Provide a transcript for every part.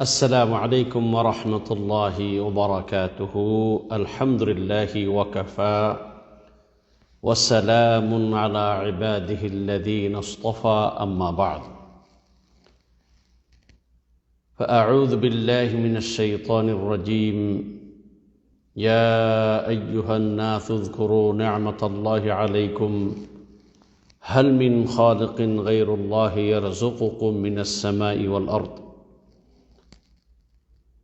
السلام عليكم ورحمة الله وبركاته. الحمد لله وكفى. وسلام على عباده الذين اصطفى. أما بعد. فأعوذ بالله من الشيطان الرجيم. يا أيها الناس اذكروا نعمة الله عليكم. هل من خالق غير الله يرزقكم من السماء والأرض؟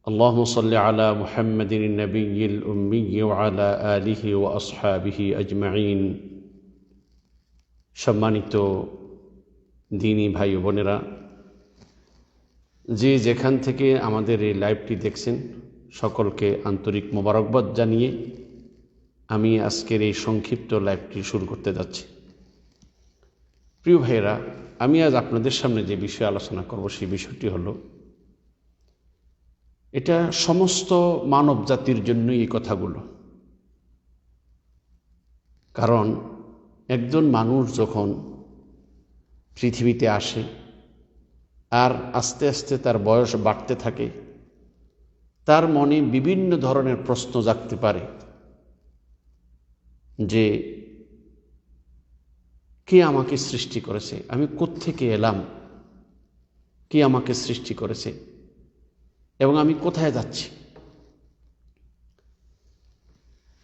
اللهم صل على محمد النبي الأمي وعلى آله وأصحابه أجمعين সম্মানিত দিনী ভাই বোনেরা যে যেখান থেকে আমাদের এই লাইভটি দেখছেন সকলকে আন্তরিক মোবারকবাদ জানিয়ে আমি আজকের এই সংক্ষিপ্ত লাইভটি শুরু করতে যাচ্ছি প্রিয় ভাইয়েরা আমি আজ আপনাদের সামনে যে বিষয়ে আলোচনা করব সেই বিষয়টি হলো এটা সমস্ত মানব জাতির জন্যই এই কথাগুলো। কারণ একজন মানুষ যখন পৃথিবীতে আসে, আর আস্তে আস্তে তার বয়স বাড়তে থাকে, তার মনে বিভিন্ন ধরনের প্রশ্ন জাগতে পারে যে, কে আমাকে সৃষ্টি করেছে? আমি কোত্থেকে এলাম? কে আমাকে সৃষ্টি করেছে? এবং আমি কোথায় যাচ্ছি?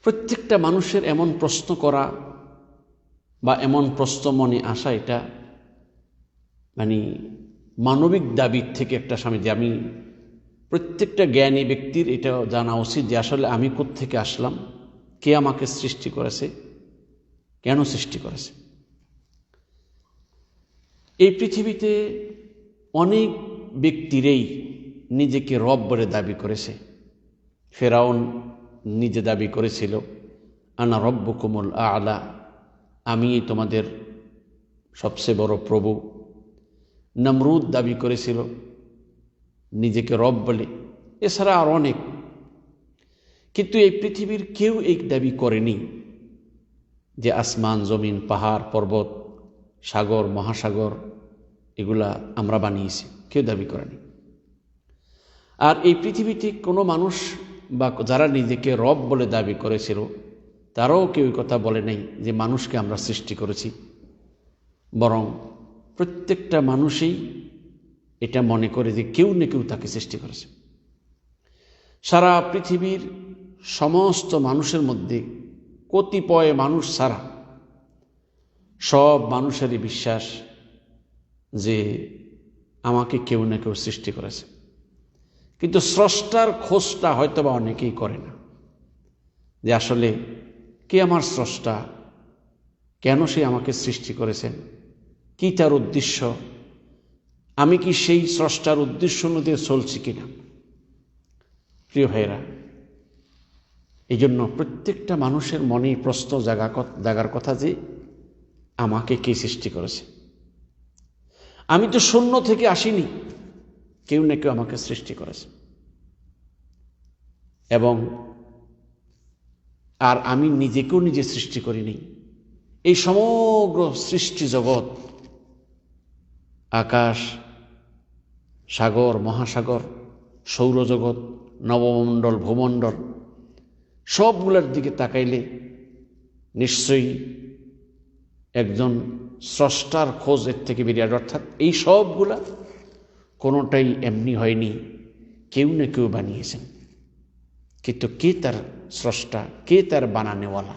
প্রত্যেকটা মানুষের এমন প্রশ্ন করা বা এমন প্রশ্ন মনে আসা এটা মানে মানবিক দাবির থেকে একটা স্বামী যে আমি প্রত্যেকটা জ্ঞানী ব্যক্তির এটা জানা উচিত যে আসলে আমি থেকে আসলাম, কে আমাকে সৃষ্টি করেছে, কেন সৃষ্টি করেছে। এই পৃথিবীতে অনেক ব্যক্তিরেই নিজেকে রব বলে দাবি করেছে। ফেরাউন নিজে দাবি করেছিল, আনা রব্ব কোমল আলা, আমি তোমাদের সবচেয়ে বড় প্রভু। নমরুদ দাবি করেছিল, নিজেকে রব বলে। এছাড়া আর অনেক। কিন্তু এই পৃথিবীর কেউ এই দাবি করেনি যে আসমান, জমিন, পাহাড়, পর্বত, সাগর, মহাসাগর, এগুলা আমরা বানিয়েছি। কেউ দাবি করেনি। আর এই পৃথিবীতে কোনো মানুষ বা যারা নিজেকে রব বলে দাবি করেছিল, তারাও কেউ কথা বলে নাই যে মানুষকে আমরা সৃষ্টি করেছি। বরং প্রত্যেকটা মানুষই এটা মনে করে যে কেউ না কেউ তাকে সৃষ্টি করেছে। সারা পৃথিবীর সমস্ত মানুষের মধ্যে কতিপয় মানুষ ছাড়া সব মানুষেরই বিশ্বাস যে আমাকে কেউ না কেউ সৃষ্টি করেছে। কিন্তু স্রষ্টার খোঁজটা হয়তো বা অনেকেই করে না। যে আসলে কে আমার স্রষ্টা? কেন সে আমাকে সৃষ্টি করেছেন? কি তার উদ্দেশ্য? আমি কি সেই স্রষ্টার উদ্দেশ্য অনুযায়ী চলছি কিনা? প্রিয় ভাইরা এই জন্য প্রত্যেকটা মানুষের মনে প্রশ্ন জাগা জাগার কথা যে আমাকে কে সৃষ্টি করেছে? আমি তো শূন্য থেকে আসিনি। কেউ না কেউ আমাকে সৃষ্টি করেছে। এবং আর আমি নিজেকেও নিজে সৃষ্টি করিনি। এই সমগ্র সৃষ্টি জগৎ, আকাশ, সাগর, মহাসাগর, সৌরজগৎ, নবমণ্ডল, ভূমণ্ডল, সবগুলোর দিকে তাকাইলে নিশ্চয়ই একজন স্রষ্টার খোঁজ এর থেকে বেরিয়ে অর্থাৎ এই সবগুলা কোনোটাই এমনি হয়নি। কেউ না কেউ বানিয়েছেন। কিন্তু কে তার স্রষ্টা, কে তার বানানেওয়ালা?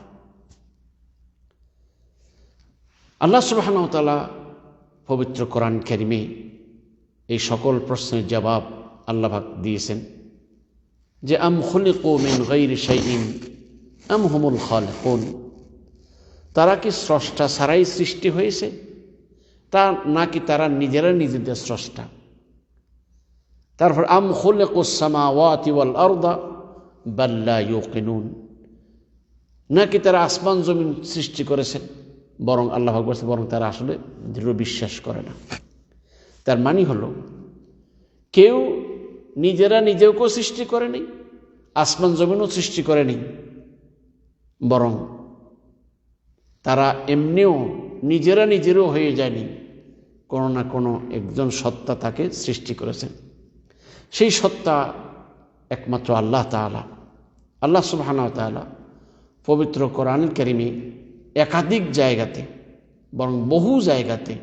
আল্লাহ সুবাহনতালা পবিত্র কোরআন ক্যারিমে এই সকল প্রশ্নের জবাব আল্লাহাক দিয়েছেন যে, আম খুলিকু মিন গৈর শাইইন, আম হুমুল খালিকুন? তারা কি স্রষ্টা ছাড়াই সৃষ্টি হয়েছে? তা নাকি তারা নিজেরা নিজেদের স্রষ্টা? তারপর, আম খুলেকুসামাওয়াতি ওয়াল আরদা? বাল্লা ইউকিনুন। নাকি তারা আসমান জমিন সৃষ্টি করেছেন, বরং আল্লাহ বলছে বরং তারা আসলে দৃঢ় বিশ্বাস করে না। তার মানে হলো, কেউ নিজেরা নিজেকেও সৃষ্টি করেনি আসমান জমিনও সৃষ্টি করেনি বরং তারা এমনিও নিজেরা নিজেরও হয়ে যায়নি, কোনো না কোনো একজন সত্তা তাকে সৃষ্টি করেছেন। সেই সত্তা একমাত্র আল্লাহ তালা আল্লাহ সুবাহানা তালা পবিত্র কোরআন করিমে একাধিক জায়গাতে, বরং বহু জায়গাতে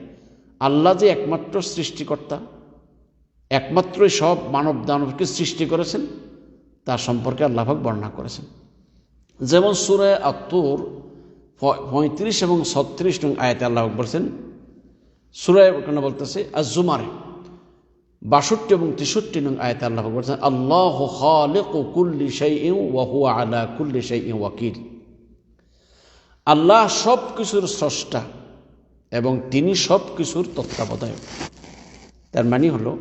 আল্লাহ যে একমাত্র সৃষ্টিকর্তা, একমাত্রই সব মানব দানবকে সৃষ্টি করেছেন, তার সম্পর্কে আল্লাহভাগ বর্ণনা করেছেন। যেমন সুরায় আত্মর পঁয়ত্রিশ এবং ছত্রিশ নং আয়াতে আল্লাহ বলছেন সুরায় কেন বলতেছে আজুমারে বাষট্টি এবং তেষট্টি নং আয়তে আল্লাহ বলছেন, আল্লাহ কুল্লি আলা কুল্লি ওয়াকিল। আল্লাহ সব কিছুর স্রষ্টা এবং তিনি সব কিছুর তত্ত্বাবধায়ক। তার মানে হলো,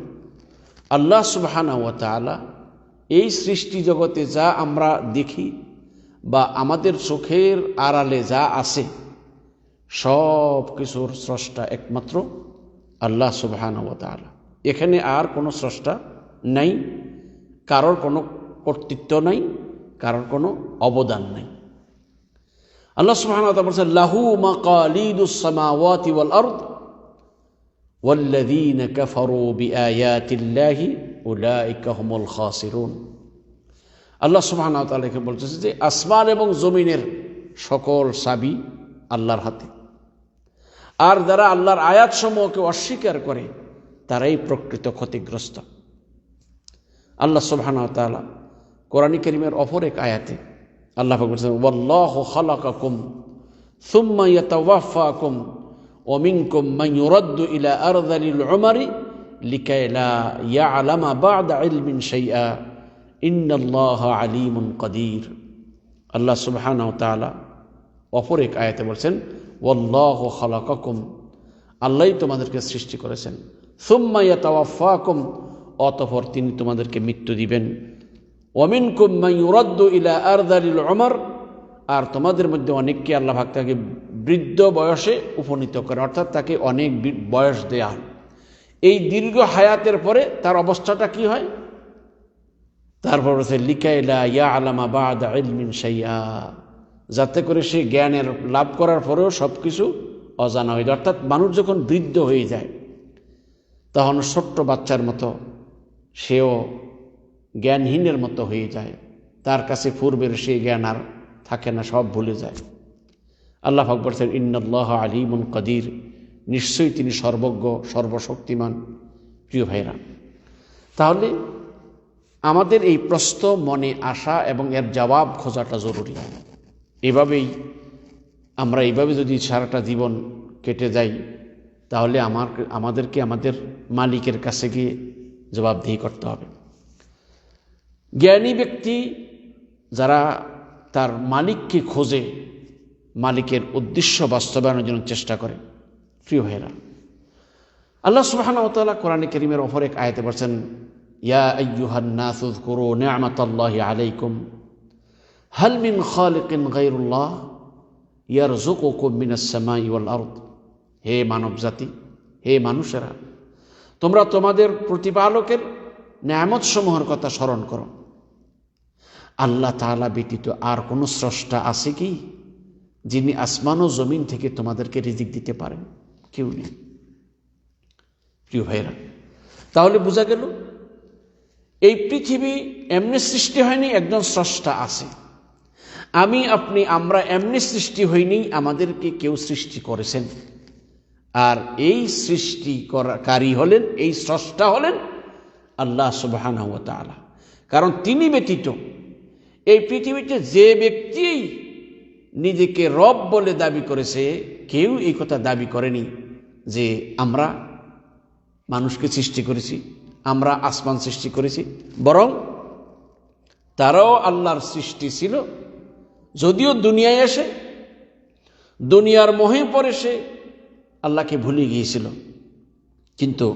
আল্লাহ সুবহানা ওয়া তাআলা এই সৃষ্টি জগতে যা আমরা দেখি বা আমাদের চোখের আড়ালে যা আছে সব কিছুর স্রষ্টা একমাত্র আল্লাহ সুবহানা ওয়া তাআলা। এখানে আর কোনো স্রষ্টা নাই কারোর কোনো কর্তৃত্ব নাই কারোর কোনো অবদান নাই আল্লাহ সুবহানাহু ওয়া তাআলা বলেছেন লাহু মাকালিদুস সামাওয়াতি ওয়াল আরদ والذين كفروا بآيات الله أولئك هم الخاسرون আল্লাহ সুবহানাহু ওয়া তাআলাকে বলতেছে যে আসমান এবং জমিনের সকল সাবি আল্লাহর হাতে আর যারা আল্লাহর আয়াত সমূহকে অস্বীকার করে তারাই প্রকৃত ক্ষতিগ্রস্ত। আল্লাহ সুবহানাহু ওয়া কোরআনী করিমের অপর এক আয়াতে আল্লাহ বলছেন, ওয়াল্লাহু খালাকাকুম সুম্মা ইয়াতাওয়াফাকুম ওয়া মিনকুম মান ইউরাদ্দু ইলা আরযালিল উমারি লিকাই লা ইয়ালামা বা'দা ইলমিন শাইআ। ইন্নাল্লাহা আলিমুন কাদির। আল্লাহ সুবহানাহু তাআলা অপর এক আয়াতে বলছেন, ওয়াল্লাহু খালাকাকুম আল্লাহই তোমাদেরকে সৃষ্টি করেছেন। সুম্মা ইয়াতাওয়াফাকুম, অতঃপর তিনি তোমাদেরকে মৃত্যু দিবেন। ওমিনকুম মাইউরাদ্দু ইলা আরদালিল উমর, আর তোমাদের মধ্যে অনেককে আল্লাহ ভাগ তাকে বৃদ্ধ বয়সে উপনীত করে, অর্থাৎ তাকে অনেক বয়স দেয়া এই দীর্ঘ হায়াতের পরে তার অবস্থাটা কি হয়? তারপর হচ্ছে লিকাইলা ইয়া আলামা বাদ সাইয়া যাতে করে সে জ্ঞানের লাভ করার পরেও সব কিছু অজানা হয়ে যায়। অর্থাৎ মানুষ যখন বৃদ্ধ হয়ে যায় তখন ছোট্ট বাচ্চার মতো সেও জ্ঞানহীনের মতো হয়ে যায়। তার কাছে পূর্বের সেই জ্ঞান আর থাকে না, সব ভুলে যায়। আল্লাহ ভাগ বলছেন ইন্নআল্লাহ আলিমুন কদির। নিশ্চয়ই তিনি সর্বজ্ঞ, সর্বশক্তিমান প্রিয় ভাইরা তাহলে আমাদের এই প্রশ্ন, মনে আসা এবং এর জবাব খোঁজাটা জরুরি। এভাবেই আমরা এইভাবে যদি সারাটা জীবন কেটে যাই তাহলে আমার, আমাদেরকে আমাদের মালিকের কাছে গিয়ে জবাবদিহি করতে হবে। জ্ঞানী ব্যক্তি যারা তার মালিককে খোঁজে, মালিকের উদ্দেশ্য বাস্তবায়নের জন্য চেষ্টা করে, প্রিয় ভাইরা আল্লাহ সুবহান কোরআনে করিমের অপর এক আয়াতে বলছেন, ইয়া আইয়ুহান আলাইকুম, হাল মিন খালিকিন গায়রুল্লাহ, ইয়ারযুকুকুম মিনাস সামাই ওয়াল আরদ। হে মানব জাতি হে মানুষেরা, তোমরা তোমাদের প্রতিপালকের ন্যামত সমূহের কথা স্মরণ করো। আল্লাহ তাআলা ব্যতীত আর কোনো স্রষ্টা আছে কি, যিনি আসমান ও জমিন থেকে তোমাদেরকে রিজিক দিতে পারেন? কেউ নেই। প্রিয় ভাইরা তাহলে বোঝা গেল, এই পৃথিবী এমনি সৃষ্টি হয়নি, একজন স্রষ্টা আছে। আমি, আপনি, আমরা এমনি সৃষ্টি হইনি, আমাদেরকে কেউ সৃষ্টি করেছেন। আর এই সৃষ্টি কারী হলেন, এই স্রষ্টা হলেন আল্লাহ সুবাহান কারণ তিনি ব্যতীত এই পৃথিবীতে যে ব্যক্তি নিজেকে রব বলে দাবি করেছে, কেউ এই কথা দাবি করেনি যে আমরা মানুষকে সৃষ্টি করেছি, আমরা আসমান সৃষ্টি করেছি, বরং তারাও আল্লাহর সৃষ্টি ছিল, যদিও দুনিয়ায় এসে, দুনিয়ার মোহে পরে সে আল্লাহকে ভুলে গিয়েছিল। কিন্তু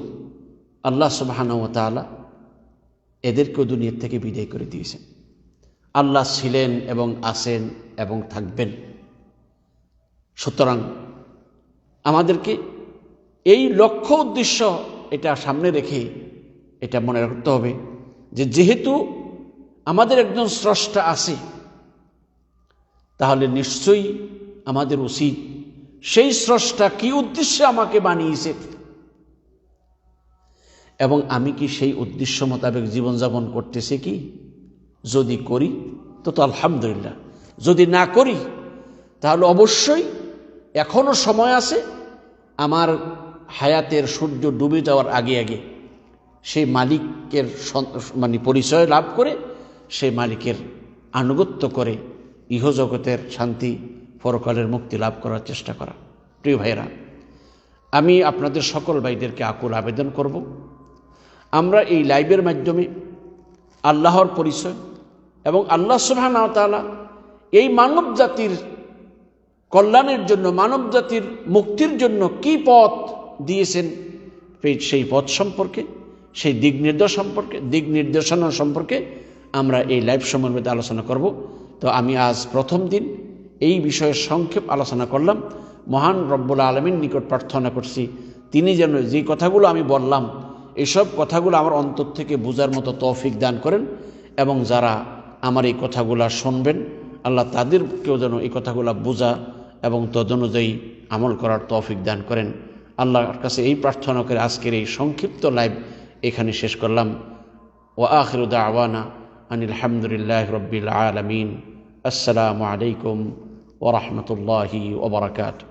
আল্লাহ সুবাহানও তালা এদেরকেও দুনিয়ার থেকে বিদায় করে দিয়েছেন। আল্লাহ ছিলেন এবং আসেন এবং থাকবেন। সুতরাং আমাদেরকে এই লক্ষ্য উদ্দেশ্য এটা সামনে রেখে এটা মনে রাখতে হবে যে যেহেতু আমাদের একজন স্রষ্টা আছে, তাহলে নিশ্চয়ই আমাদের উচিত সেই স্রষ্টা কি উদ্দেশ্যে আমাকে বানিয়েছে? এবং আমি কি সেই উদ্দেশ্য মোতাবেক জীবনযাপন করতেছি কি? যদি করি, তো তো আলহামদুলিল্লাহ। যদি না করি, তাহলে অবশ্যই এখনও সময় আছে আমার হায়াতের সূর্য ডুবে যাওয়ার আগে আগে সেই মালিকের মানে পরিচয় লাভ করে সেই মালিকের আনুগত্য করে ইহজগতের শান্তি পরকালের মুক্তি লাভ করার চেষ্টা করা। প্রিয় ভাইরা আমি আপনাদের সকল ভাইদেরকে আকুল আবেদন করব। আমরা এই লাইভের মাধ্যমে আল্লাহর পরিচয় এবং আল্লাহ ওয়া এই মানব জাতির কল্যাণের জন্য, মানব জাতির মুক্তির জন্য কি পথ দিয়েছেন সেই- পথ সম্পর্কে, সেই দিক নির্দেশ সম্পর্কে, দিক নির্দেশনা সম্পর্কে আমরা এই লাইভ মধ্যে আলোচনা করব। তো আমি আজ প্রথম দিন এই বিষয়ে সংক্ষেপ আলোচনা করলাম। মহান রব্বুল আলমীর নিকট প্রার্থনা করছি, তিনি যেন যে কথাগুলো আমি বললাম, এসব কথাগুলো আমার অন্তর থেকে বোঝার মতো তৌফিক দান করেন এবং যারা আমার এই কথাগুলো শুনবেন, আল্লাহ তাদেরকেও যেন এই কথাগুলো বোঝা এবং তদনুযায়ী আমল করার তৌফিক দান করেন। আল্লাহর কাছে এই প্রার্থনা করে আজকের এই সংক্ষিপ্ত লাইভ এখানে শেষ করলাম। ও আখির আওয়ানা আনিল হামদুলিল্লাহ রব্বিল আলমিন। আসসালামু আলাইকুম ورحمة الله وبركاته.